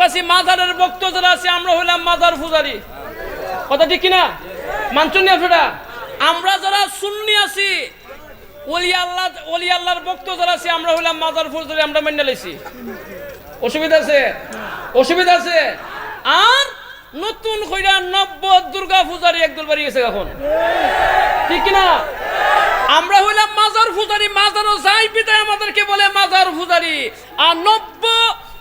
কাছে মাজারের ভক্ত যারা আছে, আমরা হইলাম মাজার পূজারি। কথা ঠিক কিনা? মানছেন আমরা যারা সুন্নি আছি, ওলি আল্লাহ যারা আছে, আমরা হইলাম মাজার পূজারি, আমরা মেনে অসুবিধা আছে? অসুবিধা আছে? নতুন কইরা নব্য দুর্গা পূজারি একদল বাড়ি গেছে এখন। ঠিক কিনা? আমরা হইলাম মাজার পূজারি, মাজারও যাই পিতায় আমাদেরকে বলে মাজার পূজারি। আর নব্য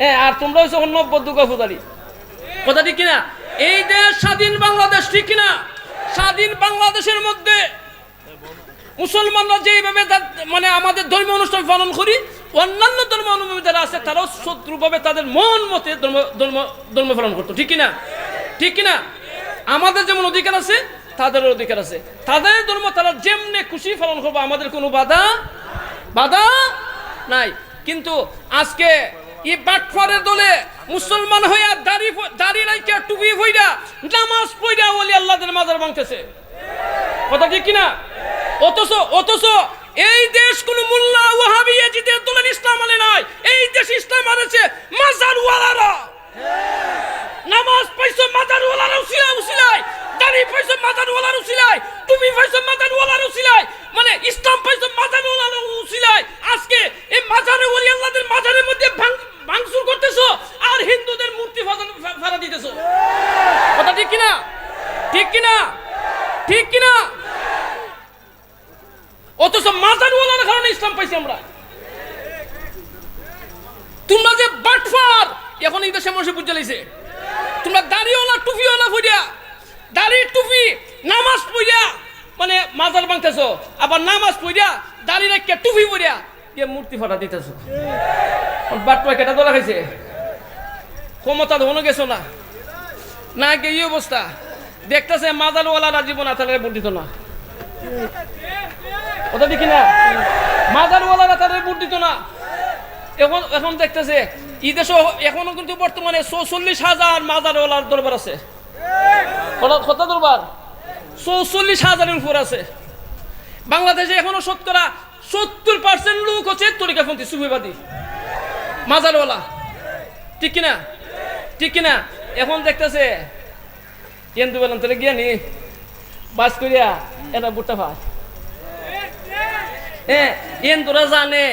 হ্যাঁ আর তোমরা হচ্ছে অন্য দুর্গা পূজারি। কথা ঠিক কিনা? এই দেশ স্বাধীন বাংলাদেশ, ঠিক কিনা? স্বাধীন বাংলাদেশের মধ্যে মুসলমানরা যেইভাবে মানে আমাদের ধর্মীয় অনুষ্ঠান পালন করি, অন্যান্য ধর্ম অনুভূতি যারা আছে, তারাও শত্রুভাবে তাদের মন মতে ধর্ম ধর্ম ধর্ম পালন করতো, ঠিক কিনা? ঠিক কিনা? আমাদের যেমন অধিকার আছে, তাদেরও অধিকার আছে। তাদের ধর্ম তারা যেমনে খুশি পালন করব, আমাদের কোনো বাধা বাধা নাই। কিন্তু আজকে এই বাটফারের দলে মুসলমান হইয়া দাড়ি দাড়ি রাইকা টুপি হইয়া নামাজ পড়িয়া ওলি আল্লাহদের মাজার ভাঙতেছে। কথা ঠিক কিনা? অথচ অথচ এই দেশ কোন মোল্লা, ওয়াহাবি এজিদের দলের ইসলাম মানে নাই। এই দেশ ইসলাম মানেছে মাজার ওয়ালারা নামাজ পাইছো মাজার ওয়ালার উসিলা উসিলাই দাড়ি পাইছো মাজার ওয়ালার উসিলাই তুমি পাইছো মাজার ওয়ালার উসিলাই মানে ইসলাম পাইছো মাজার ওয়ালার উসিলাই আজকে এই মাজারে ওলি আল্লাহদের মাজারের মধ্যে ভাঙ- ভাঙচুর করতেছো আর হিন্দুদের মূর্তি ফাড়া দিতেছো। কথা ঠিক কিনা? ঠিক কিনা? ঠিক কিনা? অথচ মাজার ওয়ালার কারণে ইসলাম পাইছি আমরা। তোমরা যে বাটফার, এখন এই দেশে মানুষ বুঝে লাইছে তোমরা দাড়িওয়ালা, টুপিওয়ালা ফুরিয়া দাড়ি টুপি, নামাজ পড়িয়া মানে মাজার ভাঙতেছো আবার নামাজ পড়িয়া দাড়ি রেখে টুপি পড়িয়া গিয়ে মূর্তি ফাটা দিতেছো? বাটফা কেটা দলা খাইছে? ক্ষমতা ধনো গেছো না? না গিয়ে এই অবস্থা? দেখতেছে মাজারওয়ালারা জীবন আতালে ভোট দিত না। ওটা দেখি না? মাজারওয়ালারা তাদের ভোট দিত না। এখন এখন দেখতেছে দেশে এখনও কিন্তু বর্তমানে চৌচল্লিশ হাজার মাজারওয়ালার দরবার আছে। কত দরবার? চৌচল্লিশ হাজারের উপর আছে। বাংলাদেশে এখনও শতকরা সত্তর পার্সেন্ট লোক হচ্ছে তরিকাপন্থী সুফিবাদী। মাজারওয়ালা। ঠিক কিনা? ঠিক কিনা? এখন দেখতেছে কেন্দু বেলাম তোরে গিয়া নি বাস করিয়া এটা বুটটা ভাত। হ্যাঁ এন তোরা জানে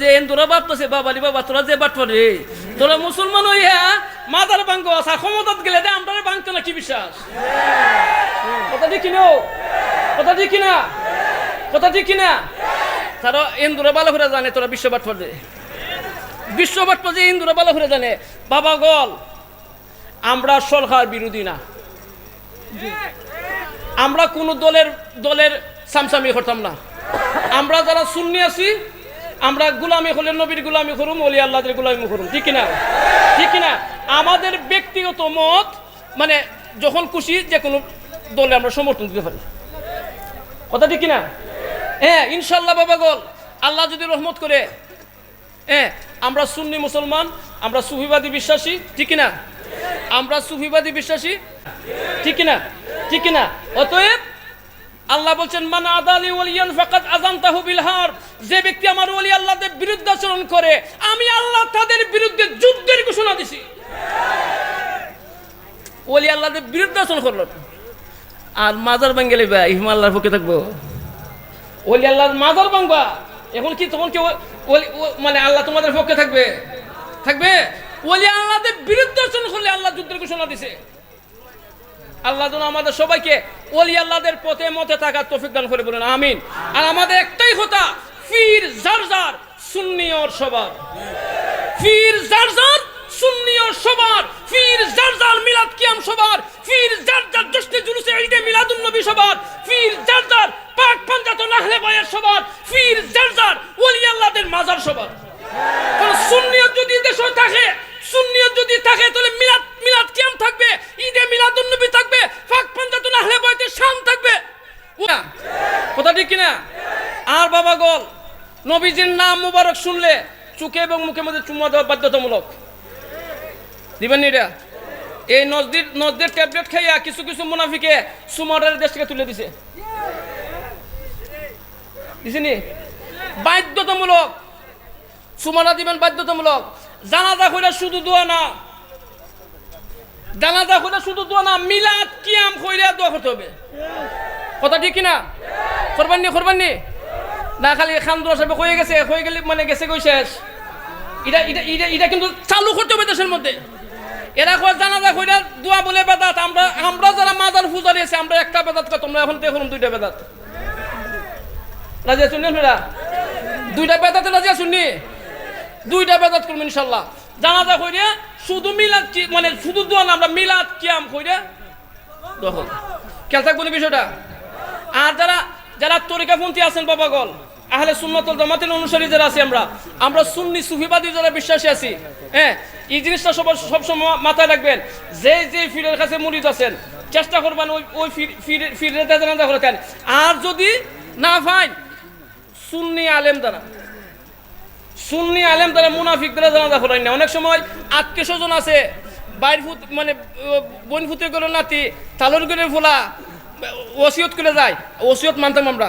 যে এন তোরা বাপতেছে বাবারি বাবা তোরা যে বাট রে। তোরা মুসলমান হইয়া মাদার বাঙ্গ আসা ক্ষমতাত গেলে দে আমরা বাঙ্গ না কি বিশ্বাস? কথা ঠিক কিনো কথা ঠিক কিনা? কথা ঠিক কিনা? তারা এন তোরা ভালো করে জানে, তোরা বিশ্ব বাট দে। বিশ্ব বাট যে ইন্দুরা ভালো করে জানে। বাবা গল, আমরা সরকার বিরোধী না। আমরা কোন দলের দলের সামসামি করতাম না। আমরা যারা সুন্নি আছি, আমরা গুলামি হলে নবীর গুলামি করুম, অলি আল্লাহদের গুলামি করুম। ঠিক কিনা? ঠিক কিনা? আমাদের ব্যক্তিগত মত মানে যখন খুশি যে কোনো দলে আমরা সমর্থন দিতে পারি। কথা ঠিক কিনা? হ্যাঁ ইনশাল্লাহ বাবা গল। আল্লাহ যদি রহমত করে হ্যাঁ আমরা সুন্নি মুসলমান, আমরা সুফিবাদী বিশ্বাসী, ঠিক কিনা? আমরা সুফিবাদী বিশ্বাসী, ঠিক কিনা? ঠিক কিনা? অতএব, আল্লাহ বলছেন, মান আদালি ওলিয়ান ফাকাত আযানতাহু বিল হার। যে ব্যক্তি আমার ওলি আল্লাহদের বিরুদ্ধে আচরণ করে, আমি আল্লাহ তাদের বিরুদ্ধে যুদ্ধের ঘোষণা দিছি। ওলি আল্লাহদের বিরুদ্ধে আচরণ করল। আর মাজার বাঙ্গেলে ভাই হিমা আল্লাহর পক্ষে থাকব? ওলি আল্লাহর মাজার ভাঙবা এখন কি তখন কেউ মানে আল্লাহ তোমাদের পক্ষে থাকবে? থাকবে? ওলি আল্লাহদের বিরুদ্ধে করলে আল্লাহ যুদ্ধের ঘোষণা দিছে। আল্লাহ যেন আমাদের সবাইকে ওলি আল্লাহদের পথে মতে থাকার তৌফিক দান করে বলেন, আমিন। আর আমাদের একটাই কথা, ফির জার জারজার সুন্নিয়র সবার। ফির জার জারজার সবার ফির জারজার মিলাদ কিয়াম সবার ফির জারজার জশ্নে জুলুসে ঈদে মিলাদুন সবার ফির জারজার পাক পাঞ্জাত নাহলে বয়ের সবার ফির জারজার ওলি আল্লাহদের মাজার সবার কারণ যদি দেশে যদি থাকে, তাহলে মিলাদ মিলাদ কিয়াম থাকবে, ঈদে মিলাদুন থাকবে, পাক পাঞ্জাত নাহলে বয়েতে শান থাকবে। কথা ঠিক কিনা? আর বাবা গল, নবীজির নাম মুবারক শুনলে চুকে এবং মুখে মধ্যে চুমা দেওয়া বাধ্যতামূলক। দিবেন এটা? এই নজদির, নজদের ট্যাবলেট খাইয়া কিছু কিছু মুনাফিকে সুমারের দেশ থেকে তুলে দিছে। দিছেনি বাধ্যতামূলক। সুমানা দিবেন বাধ্যতামূলক। জানাজা কইরা শুধু দোয়া না। জানাজা কইরা শুধু দোয়া না, মিলাদ কিয়াম কইরা দোয়া করতে হবে। কথা ঠিক কিনা? করবাননি করবাননি না? খালি খান্দুয়া সাহেব হয়ে গেছে হয়ে গেলে মানে গেছে কই শেষ? এটা এটা এটা কিন্তু চালু করতে হবে দেশের মধ্যে। এরা কয় জানাজা কইরা দোয়া বলে বেদাত। আমরা আমরা যারা মাজার পূজারি আছে, আমরা একটা বেদাত তোমরা এখন দেখুন দুইটা বেদাত। রাজি আছেন না দুইটা বেদাতে রাজি আছেন নি? দুইটা বেদাত করব ইনশাল্লাহ। জানাজা কইরা শুধু মিলাদ মানে শুধু দোয়া আমরা মিলাদ কিয়াম কইরা দখল। খেয়াল থাকব বিষয়টা? আর যারা যারা তরিকাপন্থী আছেন, বাবা বাবাগল আহলে সুন্নতল জামাতের অনুসারী যারা আছি আমরা আমরা সুন্নি সুফিবাদী যারা বিশ্বাসী আছি হ্যাঁ? এই জিনিসটা সবার সবসময় মাথায় রাখবেন, যে যে ফিরের কাছে মুরিদ আছেন, চেষ্টা করবেন ওই ওই ফিরের করে দেন আর যদি না পাই সুন্নি আলেম দ্বারা, সুন্নি আলেম দ্বারা মুনাফিক দ্বারা জানাজা করাই না। অনেক সময় আত্মীয় স্বজন আছে, বাইর ফুট মানে বোন ফুতে করে নাতি তালর করে ফোলা ওসিয়ত করে যায়, ওসিয়ত মানতাম আমরা।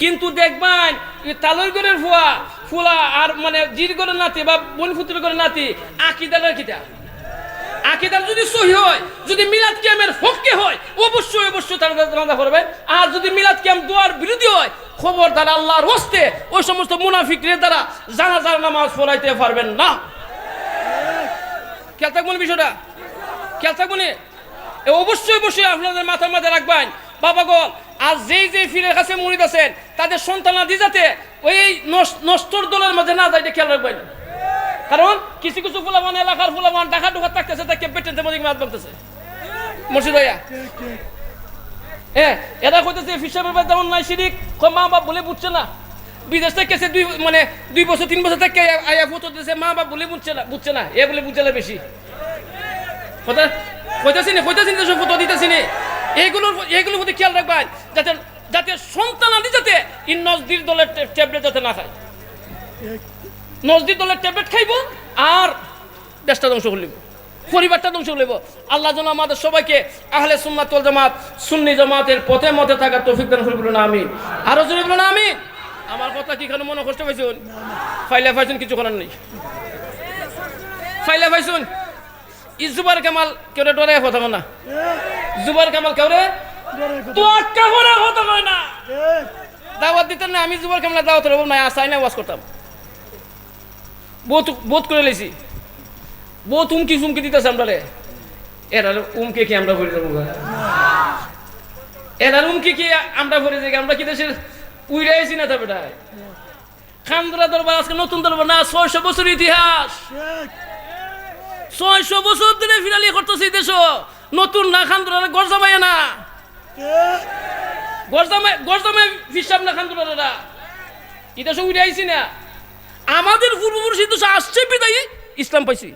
কিন্তু দেখবেন তালর গরের ফুয়া ফুলা আর মানে জির গরের নাতি বা বোন ফুতের করে নাতি, আকিদার কিটা আকিদার যদি সহি হয়, যদি মিলাদ কিয়ামের হককে হয়, অবশ্যই অবশ্যই তারা জানাজা করবেন আর যদি মিলাদ কিয়াম দোয়ার বিরোধী হয়, খবরদার আল্লাহর হস্তে ওই সমস্ত মুনাফিকদের দ্বারা জানাজার নামাজ পড়াইতে পারবেন না। খেয়াল থাকবেন বিষয়টা? খেয়াল থাকবেন? অবশ্যই অবশ্যই আপনাদের মাথার মাথায় রাখবেন, বাবা গল আর যেই যেই ফিরের কাছে মরিদ আছেন, তাদের সন্তানাদি যাতে ওই নষ্ট- নষ্টর দলের মাঝে না যায় এটা খেয়াল রাখবেন। কারণ কিছু কিছু ফুলাবান এলাকার ফুলাবান টাকা ঢোকা থাকতেছে, তাকে পেটেন্টের মধ্যে মাছ বানতেছে মুর্শিদ ভাইয়া। হ্যাঁ এরা কইতেছে ফিসাবের বাদ যেমন নাই কয় মা বাপ বলে বুঝছে না। বিদেশ থেকে এসে দুই মানে দুই বছর, তিন বছর থেকে আয়া- ফটো দিতেছে মা বাপ বলে বুঝছে না বুঝছে না, এ বলে বুঝছে না বেশি। কথা কইতাছি না কইতাছি না ফটো দিতেছি না। এইগুলোর এইগুলোর প্রতি খেয়াল রাখবেন, যাতে যাতে সন্তান আদি যাতে এই নজদির দলের ট্যাবলেট যাতে না খায়। নজদির দলের ট্যাবলেট খাইব আর দেশটা ধ্বংস করলিব পরিবারটা ধ্বংস করলিব আল্লাহ যেন আমাদের সবাইকে আহলে সুন্নাতুল জামাত, সুন্নি জামাতের পথে মতে থাকার তৌফিক দান করবেন আমি আরও জোরে বলুন আমি আমার কথা কি কেন মনে কষ্ট পাইছুন? ফাইলে পাইছুন কিছু করার নেই। ফাইলে পাইছুন ই জুবার কামাল কেউ ডরে কথা না? জুবার কামাল কেউ রে তো আটকা করে কথা কয় না। দাওয়াত দিতেন না, আমি জুবার কামাল দাওয়াত রব না আসাই না ওয়াজ করতাম। বহুত বহুত করে লেছি বহুত উমকি চুমকি দিতেছে আমরা রে উমকে কি আমরা ভরে যাব এরা উমকি কি আমরা ভরে যাই আমরা কি দেশের উইরাইছি না তবে খান্দরা দরবার আজকে নতুন দরবার না, ছয়শো বছর ইতিহাস। ছয়শো বছর ধরে ফিরালি করতেছি দেশ নতুন না খান্দরা গরজামাই না। গরজামাই না আইছি না। আমাদের পূর্বপুরুষ আসছে ইসলাম পাইছি।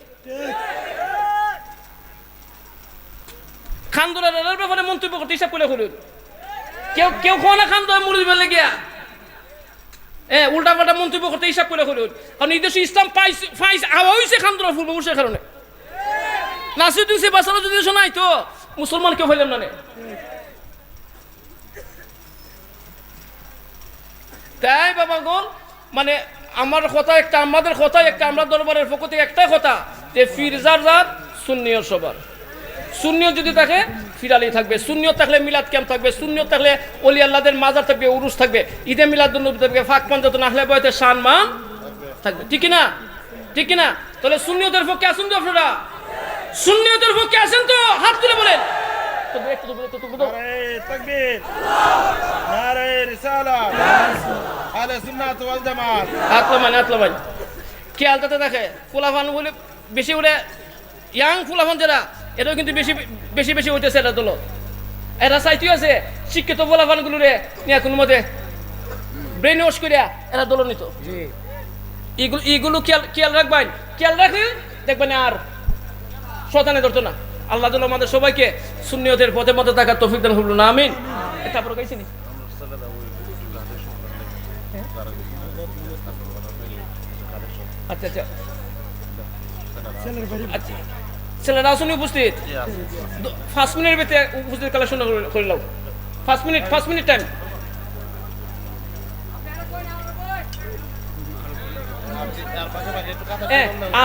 খান্দুরার ব্যাপারে মন্তব্য করতে হিসাব করে করুন কেউ কেউ খাওয়া না খান্দু বেলে গিয়া হ্যাঁ উল্টা পাল্টা মন্তব্য করতে হিসাব করে করুন কারণ এই ইসলাম পাইছে পাইছে, আওয়া হয়েছে খান্দুরা পূর্বপুরুষের কারণে। নাসিরুদ্দিন সে বাসারও যদি দেশ নাই তো। মুসলমান কেউ হইলাম না তাই বাবা মানে আমার কথা একটা, আমাদের কথা একটা, আমরা দরবারের পক্ষ থেকে একটাই কথা যে ফিরজার জাত শূন্য সবার। শূন্য যদি থাকে ফিরালি থাকবে। শূন্য থাকলে মিলাদ ক্যাম্প থাকবে। শূন্য থাকলে অলি আল্লাদের মাজার থাকবে উরুস থাকবে। ঈদে মিলাদ থাকবে, ফাঁক পাঞ্জাত না হলে বয়তে শান মান থাকবে। ঠিক না ঠিক না তাহলে শূন্যদের পক্ষে আসুন তো আপনারা। শূন্যদের পক্ষে আসেন তো? হাত তুলে বলেন। কে আলতাতে দেখে। ফুলাফান বলে বেশি ইয়াং ফুলাফান যারা এটাও কিন্তু বেশি বেশি বেশি হইতেছে এটা দল। এরা চাইতেও আছে শিক্ষিত ফুলাফানগুলো রে নিয়ে কোনো মতে ব্রেন ওয়াশ করিয়া এরা দল নিত। এগুলো খেয়াল খেয়াল রাখবেন। খেয়াল রাখলে দেখবেন আর শতানে ধরতো না। আল্লাহ তাআলা আমাদের সবাইকে শূন্যতের পথে মতো থাকার তৌফিক দান করল না? আমিন আচ্ছা। আচ্ছা। আচ্ছা উপস্থিত? মিনিটের ভিতরে উপস্থিত পাঁচ মিনিট পাঁচ মিনিট টাইম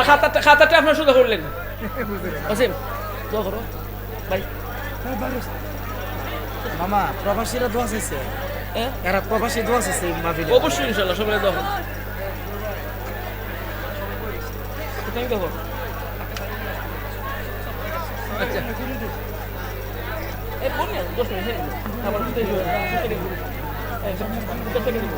খাতাটা খাতাটা আপনার শুধু করলেন। অসীম দোয়া করো। ভাই মামা প্রবাসীরা দোয়া চাইছে। এরা প্রবাসী দোয়া চাইছে মাহফিলে। অবশ্যই ইনশাল্লাহ সবাই দোয়া করো। তুমি দেখো আচ্ছা। এই বলি দশ মিনিট আবার কোথায় যাব এই, কোথায় যাব?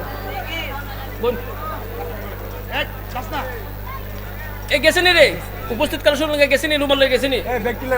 এ গেছে নি রে? উপস্থিত কারও সঙ্গে গেছে নি রুমাল গেছে নি এই ব্যক্তিলা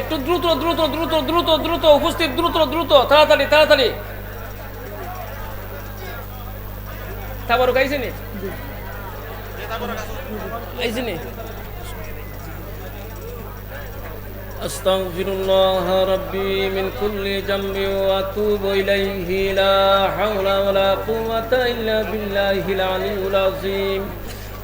একটু দ্রুত দ্রুত দ্রুত দ্রুত দ্রুত উপস্থিত দ্রুত দ্রুত তাড়াতাড়ি তাড়াতাড়ি। তারপর গাইছে নি أستغفر الله ربي من كل ذنب وأتوب إليه. لا حول ولا قوة إلا بالله العلي العظيم.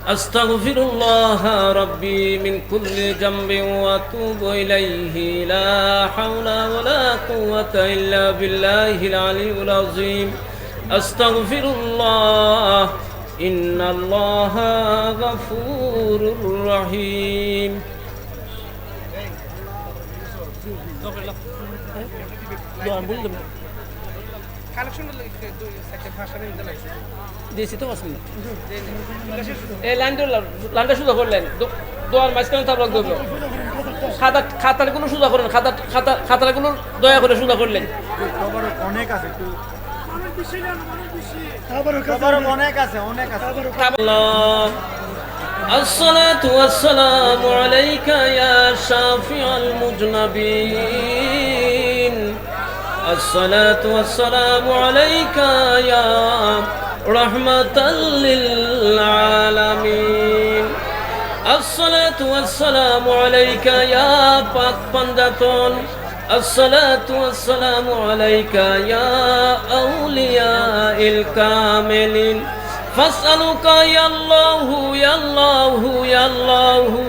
أستغفر الله ربي من كل ذنب وأتوب إليه. لا حول ولا قوة إلا بالله العلي العظيم. أستغفر الله. إن الله غفور رحيم. দিয়েছি তো অসুবিধা এই লাইন লাইনটা সুযোগ করলেন দোয়ার মাঝখানে তার লগ দেবো খাতা খাতার কোনো সুযোগ করেন খাতা খাতা খাতার কোনো দয়া করে সুযোগ করলেন অনেক আছে অনেক আছে অনেক আছে الصلاة والسلام عليك يا شافع المجنبين. الصلاة والسلام عليك يا رحمة للعالمين. الصلاة والسلام عليك يا باك بندتون. الصلاة والسلام عليك يا أولياء الكاملين. فاسألك يا الله يا الله يا الله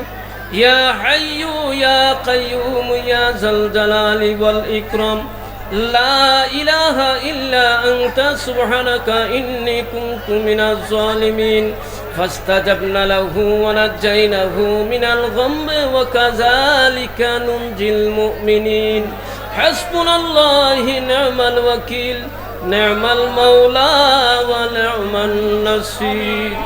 يا حي يا قيوم يا ذا الجلال والإكرام لا إله إلا أنت سبحانك إني كنت من الظالمين فاستجبنا له ونجيناه من الغم وكذلك ننجي المؤمنين حسبنا الله نعم الوكيل نعم المولى ونعم النصير.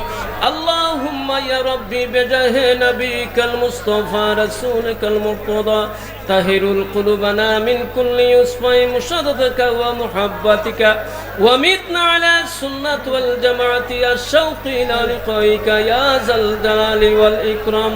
اللهم يا ربي بجاه نبيك المصطفى رسولك المرتضى طهر قلوبنا من كل يصفى مشددك ومحبتك. ومتنا على السنة والجماعة الشوق إلى لقائك يا ذا الجلال والإكرام.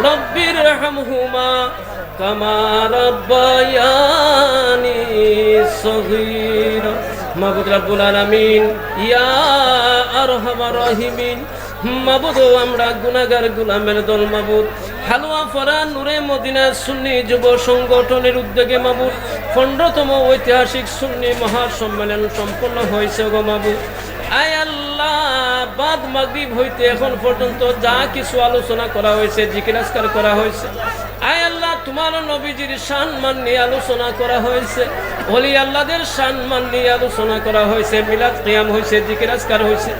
رب ارحمهما كما ربياني صغيرا মাবুদ রাব্বুল আলামিন ইয়া আরহামার রাহিমিন মাবুদ আমরা গুনাহগার গোলামের দল মাবুদ হালুয়া ফরা নূরে মদিনা সুন্নি যুব সংগঠনের উদ্যোগে মাবুদ পনেরোতম ঐতিহাসিক সুন্নি মহাসম্মেলন সম্পন্ন হয়েছে গো মাবুদ আয় আল্লাহ বাদ মাগরিব হইতে এখন পর্যন্ত যা কিছু আলোচনা করা হয়েছে জিজ্ঞাসকার করা হয়েছে। আয় আল্লাহ, তোমার নবীজির সম্মান নিয়ে আলোচনা করা হয়েছে। অলি আল্লাহদের সম্মান নিয়ে আলোচনা করা হয়েছে। মিলাদ কিয়াম হয়েছে জিজ্ঞাসকার হয়েছে।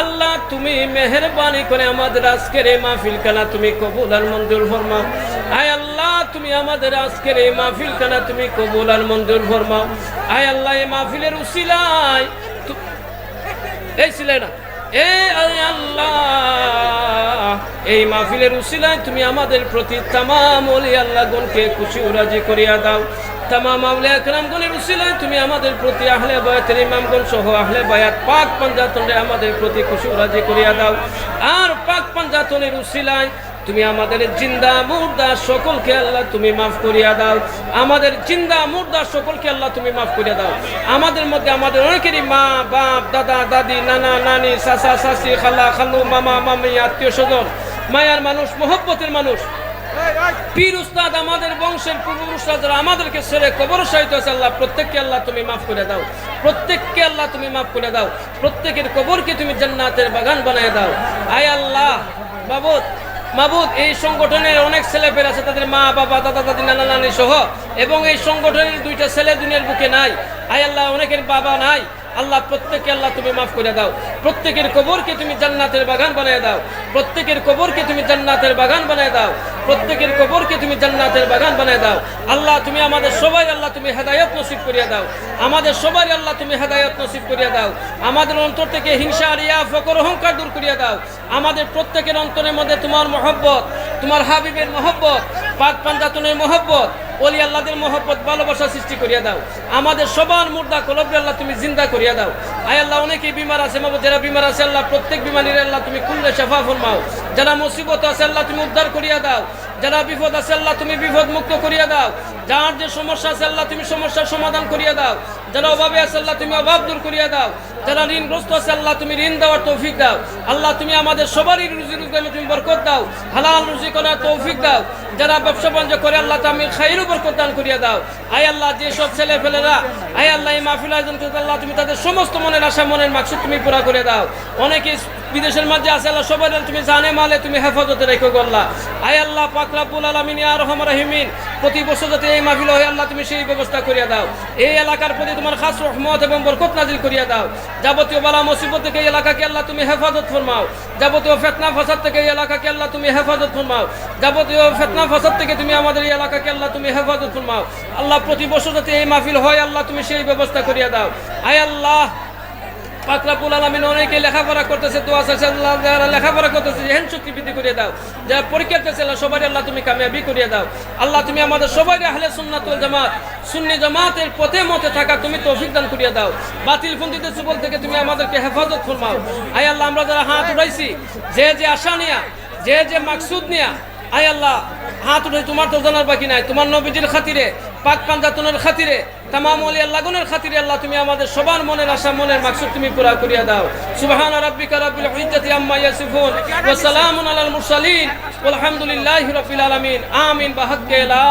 আল্লাহ, তুমি মেহরবানি করে আমাদের আজকের এই মাহফিল খানা তুমি কবুল আর মঞ্জুর ফরমাও। আয় আল্লাহ, তুমি আমাদের আজকের এই মাহফিল খানা তুমি কবুল আর মঞ্জুর ফরমাও। আয় আল্লাহ, এই মাহফিলের উসিলায় এই ছিলে না এ আল্লাহ, এই মাহফিলের উসিলায় তুমি আমাদের প্রতি তামাম আল্লাহ গণকে খুশি উরাজি করিয়া দাও। তুমি আমাদের প্রতি আহলে পাক আমাদের খুশি উরাজি করিয়া দাও। আর পাক পাঞ্জাতনের উসিলায় তুমি আমাদের জিন্দা মুর্দা সকলকে আল্লাহ তুমি মাফ করিয়া দাও। আমাদের জিন্দা মুর্দা সকলকে আল্লাহ তুমি মাফ করিয়া দাও। আমাদের মধ্যে আমাদের অনেকেরই মা, বাপ, দাদা, দাদি, নানা, নানি সাসা সাসি খালা, খালু, মামা, মামি, আত্মীয় স্বজন, মায়ার মানুষ, মোহব্বতের মানুষ। পীর উস্তাদ আমাদের বংশের পূর্বপুরুষরা যারা আমাদেরকে ছেড়ে কবর সাহিত্য আছে আল্লাহ প্রত্যেককে আল্লাহ তুমি মাফ করে দাও। প্রত্যেককে আল্লাহ তুমি মাফ করে দাও। প্রত্যেকের কবরকে তুমি জান্নাতের বাগান বানায় দাও। আয় আল্লাহ, বাবুদ মাবুদ, এই সংগঠনের অনেক ছেলে ছেলেপের আছে, তাদের মা, বাবা, দাদা, দাদি, নানা, নানি সহ। এবং এই সংগঠনের দুইটা ছেলে দুনিয়ার বুকে নাই। আয় আল্লাহ, অনেকের বাবা নাই। আল্লাহ, প্রত্যেককে আল্লাহ তুমি মাফ করে দাও। প্রত্যেকের কবরকে তুমি জান্নাতের বাগান বানিয়ে দাও। প্রত্যেকের কবরকে তুমি জান্নাতের বাগান বানিয়ে দাও। প্রত্যেকের কবরকে তুমি জান্নাতের বাগান বানিয়ে দাও। আল্লাহ, তুমি আমাদের সবাই আল্লাহ, তুমি হেদায়ত নসিব করিয়া দাও। আমাদের সবাই আল্লাহ, তুমি হেদায়ত নসিব করিয়া দাও। আমাদের অন্তর থেকে হিংসা, রিয়া, ফকর, অহংকার দূর করিয়া দাও। আমাদের প্রত্যেকের অন্তরের মধ্যে তোমার মহব্বত, তোমার হাবিবের মহব্বত, পাক পাঞ্জাতনের মহব্বত ওলি আল্লাহদের মহব্বত, ভালোবাসা সৃষ্টি করিয়া দাও। আমাদের সবার মুর্দা কলব্রে আল্লাহ তুমি জিন্দা করিয়া দাও। আয় আল্লাহ, অনেকেই বিমার আছে মাবো যারা বিমার আছে, আল্লাহ প্রত্যেক বিমানির আল্লাহ তুমি কুল্লে সেফা ফরমাও। যারা মুসিবত আছে, আল্লাহ তুমি উদ্ধার করিয়া দাও। যারা বিপদ আছে, আল্লাহ তুমি বিপদ মুক্ত করিয়া দাও। যার যে সমস্যা আছে আল্লাহ তুমি সমস্যার সমাধান করিয়া দাও। যারা অভাবে আছে আল্লাহ তুমি অভাব দূর করিয়া দাও। যারা ঋণগ্রস্ত আছে আল্লাহ তুমি ঋণ দেওয়ার তৌফিক দাও। আল্লাহ তুমি আমাদের সবারই রুজি রুজগামে তুমি বরকত দাও। হালাল রুজি করার তৌফিক দাও। যারা ব্যবসা বাণিজ্য করে আল্লাহ তুমি খাইরও বরকত দান করিয়া দাও। আয় আল্লাহ যে সব ছেলে ফেলেরা আয় আল্লাহ এই মাহফিল আয়োজন করতে আল্লাহ তুমি তাদের সমস্ত মনের আশা, মনের মাকসুদ তুমি পুরা করে দাও। অনেকে বিদেশের মাঝে আছে আল্লাহ সবাই তুমি জানে, মালে তুমি হেফাজতে রেখো গল্লা আয় আল্লাহ পাকরাবুল আলমিন আর রহমান রহিমিন প্রতি বছর যাতে এই মাহফিল হয়, আল্লাহ তুমি সেই ব্যবস্থা করিয়া দাও। এই এলাকার প্রতি তোমার খাস রহমত এবং বরকত নাজিল করিয়া দাও। যাবতীয় বালা মুসিবত থেকে এই এলাকাকে আল্লাহ তুমি হেফাজত ফরমাও। যাবতীয় ফেতনা ফাসাদ থেকে এই এলাকাকে আল্লাহ তুমি হেফাজত ফরমাও। যাবতীয় ফেতনা ফাসাদ থেকে তুমি আমাদের এই এলাকাকে আল্লাহ তুমি হেফাজত ফরমাও। আল্লাহ, প্রতি বছর যাতে এই মাহফিল হয়, আল্লাহ তুমি সেই ব্যবস্থা করিয়া দাও। আয় আল্লাহ পাকরাবুল আলমিন অনেকে লেখাপড়া করতেছে, দোয়া চাইছে, আল্লাহ যারা লেখাপড়া করতেছে হেন শক্তি বৃদ্ধি করে দাও। যারা পরীক্ষা দিতেছে, আল্লাহ সবাই আল্লাহ তুমি কামিয়াবি করিয়ে দাও। আল্লাহ তুমি আমাদের সবাই আহলে সুন্নাতুল জামাত, সুন্নি জামাতের পথে মতে থাকা তুমি তৌফিক দান করিয়ে দাও। বাতিল ফন্দিতে সুবল থেকে তুমি আমাদেরকে হেফাজত ফরমাও। আয় আল্লাহ, আমরা যারা হাত উঠাইছি, যে যে আশা নিয়া, যে যে মাকসুদ নিয়া, আয় আল্লাহ, হাত উঠে তোমার তো জানার বাকি নাই। তোমার নবীজির খাতিরে পাক পাঞ্জাতনের খাতিরে, তামাম আলিয়া লাগুনের খাতিরে আল্লাহ তুমি আমাদের সবার মনের আশা, মনের মাকসুদ তুমি পুরা করিয়া দাও। সুবহান রাব্বিকা রাব্বিল ইজ্জাতি আম্মা ইয়াসিফুন ওয়া সালামুন আলাল মুরসালিন। ওয়ালহামদুলিল্লাহি রাব্বিল আলামিন। আমিন বাহাক্কা লা